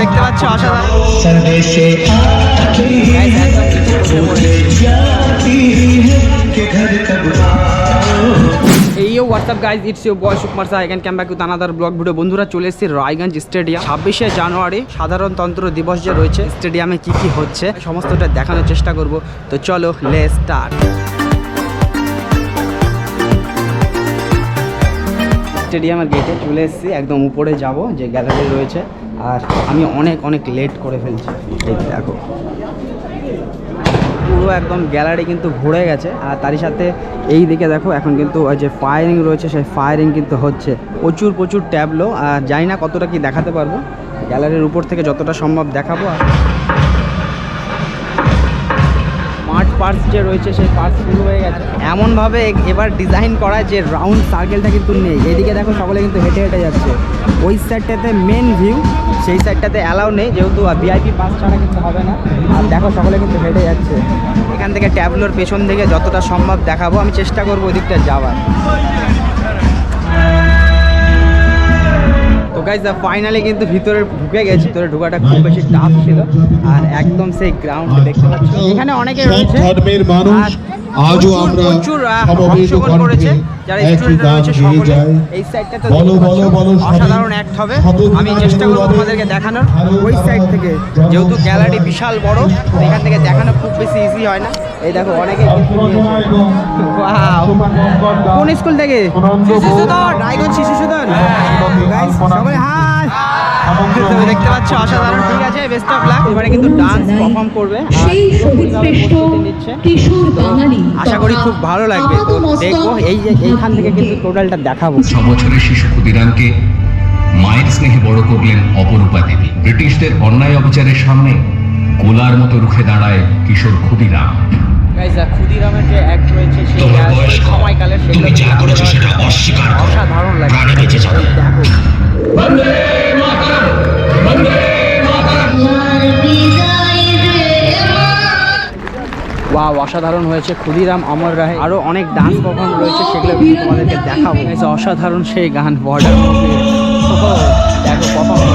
দেখতে পাচ্ছি অসাধারণ। এই what's up guys it's you boy Sukumar Saha এখান came back with another blog video বন্ধুরা চলে এসেছি রায়গঞ্জ স্টেডিয়াম ছাব্বিশে জানুয়ারি সাধারণতন্ত্র দিবস যে রয়েছে স্টেডিয়ামে কি কি হচ্ছে সমস্তটা দেখানোর চেষ্টা করব। তো চলো লে স্টার্ট স্টেডিয়ামের গেটে চলে এসেছি একদম উপরে যাব যে গ্যালারি রয়েছে। আর আমি অনেক অনেক লেট করে ফেলছি। এই দেখো। পুরো একদম গ্যালারি কিন্তু ভরে গেছে। আর তারই সাথে এই দিকে দেখো, এখন কিন্তু যে ফায়ারিং রয়েছে, সেই ফায়ারিং কিন্তু হচ্ছে। প্রচুর প্রচুর ট্যাবলো আর জানি না কতটা কি দেখাতে পারব। গ্যালারির উপর থেকে যতটা সম্ভব দেখাবো। আর স্মার্ট পার্স যে রয়েছে, সেই পার্টস শুরু হয়ে গেছে। এমনভাবে এবার ডিজাইন করা যে রাউন্ড সার্কেলটা কিন্তু নেই। এদিকে দেখো সকলে কিন্তু হেঁটে হেঁটে যাচ্ছে। ওই সাইডটাতে মেন ভিউ সেই সাইডটাতে অ্যালাউ নেই, যেহেতু ভিআইপি পাস ছাড়া কিন্তু হবে না। আর দেখো সকলে কিন্তু হেঁটে যাচ্ছে। এখান থেকে ট্যাবলোর পেছন থেকে যতটা সম্ভব দেখাবো। আমি চেষ্টা করব ওই দিকটা যাওয়ার। গাইজ ফাইনালি কিন্তু ভিতরে ঢুকে গেছি। ভিতরে ঢোকাটা খুব বেশি টাফ ছিল। আর একদম সেই গ্রাউন্ড দেখতে পাচ্ছি। এখানে অনেকে রয়েছে। ধর্মের মানুষ আজও আমরা সমবেত করেছে। যারা স্টুডেন্ট রয়েছে সকলে। এই বলো সবাই। অসাধারণ অ্যাক্ট হবে। আমি চেষ্টা করব তোমাদেরকে দেখানোর। ওই সাইড থেকে। যেহেতু গ্যালারি বিশাল বড় তো এখান থেকে দেখানো খুব বেশি ইজি হয় না। এই দেখো অনেকে কোন স্কুল থেকে? শিশু সুদন রায়গঞ্জ শিশু সুদন। সবাই হাই। তুমি দেখতে পাচ্ছ অসাধারণ ঠিক আছে বেস্ট অফ লাক এবারে কিন্তু ডান্স পারফর্ম করবে। সেই সতীশ্রেষ্ঠ কিশোর বাঙালি আশা করি খুব ভালো লাগবে। তো দেখব এই যে এইখান থেকে কিন্তু টোটালটা দেখাবো। ছ বছরের শিশু ক্ষুদিরামকে মায়ের স্নেহে বড় করলেন অপরূপা দেবী। ব্রিটিশদের অন্যায় অবিচারের সামনে গোলার মতো রুখে দাঁড়ায় কিশোর ক্ষুদিরাম। গাইজ ক্ষুদিরামের যে অ্যাক্ট রয়েছে সেই তুমি যা করেছ সেটা অসাধারণ- অস্বীকার করো। অসাধারণ প্রাণে বেঁচে যাবে। ওয়াও অসাধারণ হয়েছে ক্ষুদিরাম অমর রাহে আরও অনেক ডান্স পারফর্ম রয়েছে সেগুলো কিন্তু তোমাদেরকে দেখাবো। অসাধারণ সেই গান বর্ডার দেখো পারফর্ম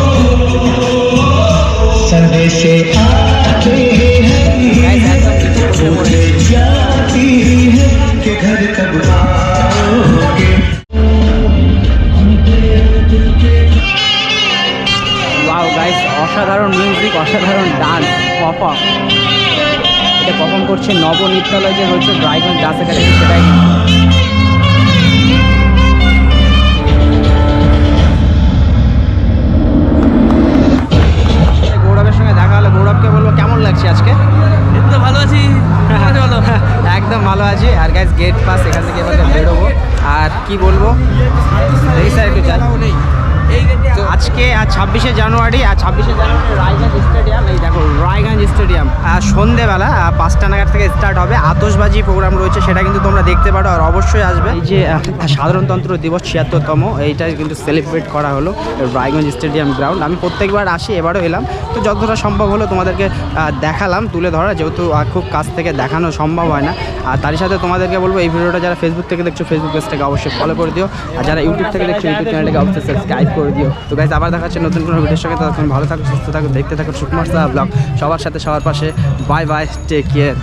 অসাধারণ মিউজিক অসাধারণ ডান্স পারফর্ম এটা পারফর্ম করছে নবনিত্যালয় যে রয়েছে ড্রাইগন ডান্স একাডেমি সেটাই। গৌরবের সঙ্গে দেখা হলো গৌরবকে বলব কেমন লাগছে আজকে? ভালো আছি। একদম ভালো আছি। আর গেট পাস এখান থেকে এবার বেরোবো। আর কি বলব? এই স্যার একটু যাই তো আজকে ছাব্বিশে জানুয়ারি আর ছাব্বিশে জানুয়ারি রায়গঞ্জ স্টেডিয়াম, এই দেখো, রায়গঞ্জ স্টেডিয়াম। সন্ধেবেলা পাঁচটা নাগাদ থেকে স্টার্ট হবে। আতশবাজি প্রোগ্রাম রয়েছে, সেটা কিন্তু তোমরা দেখতে পারো আর অবশ্যই আসবে। এই যে সাধারণতন্ত্র দিবস ছিয়াত্তরতম, এইটা কিন্তু সেলিব্রেট করা হলো রায়গঞ্জ স্টেডিয়াম গ্রাউন্ড আমি প্রত্যেকবার আসি, এবারও এলাম। তো যতটা সম্ভব হলো তোমাদেরকে দেখালাম, তুলে ধরা, যেহেতু খুব কাছ থেকে দেখানো সম্ভব হয় না। আর তারই সাথে তোমাদেরকে বলব, এই ভিডিওটা যারা ফেসবুক থেকে দেখছ ফেসবুক পেজটাকে অবশ্যই ফলো করে দিও। আর যারা ইউটিউব থেকে দেখছ ইউটিউব চ্যানেলটাকে অবশ্যই সাবস্ক্রাইব করে দিও। তো গাইজ আবার দেখা হচ্ছে নতুন কোনো ভিডিওর সঙ্গে। ততক্ষণ ভালো থাকো, সুস্থ থাকো, দেখতে থাকো সুকুমার সাহা ব্লগ সবার সাথে, সবার পাশে। Bye bye take care